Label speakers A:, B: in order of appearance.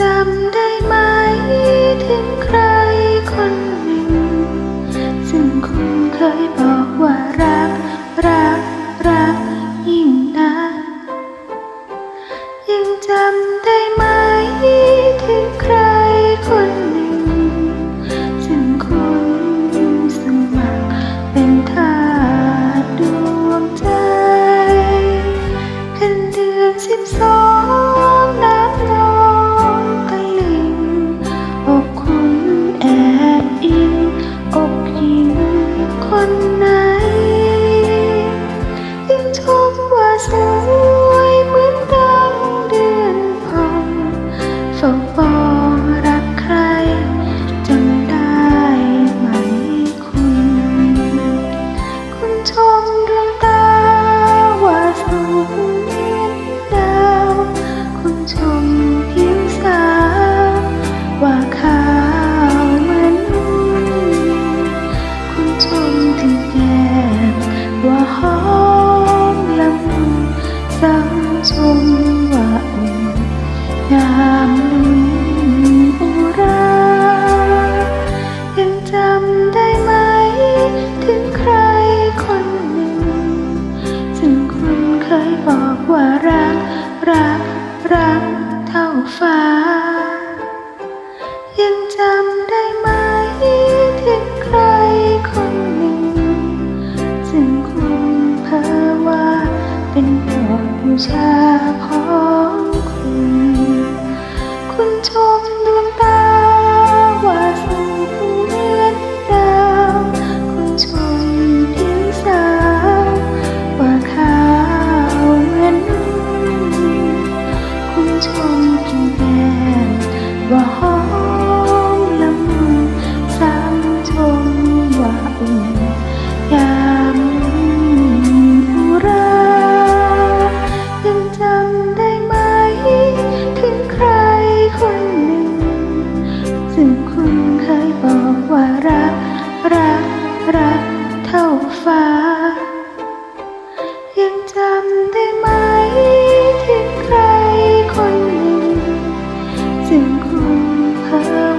A: จำได้ไหมถึงใครคนหนึ่ง ซึ่งคุณเคยบอก sky. ชมว่าอุ่ามีอุรายังจำได้ไหม ถึงใครคนหนึ่ง ซึ่งคุณเคยบอกว่ารัก รัก รักเท่าฟ้า ยังจำ ชาของคุณ คุณจง รัก รัก รักเท่าฟ้า ยังจำได้ไหมที่ใครคนหนึ่งจึงคุณเพ้อ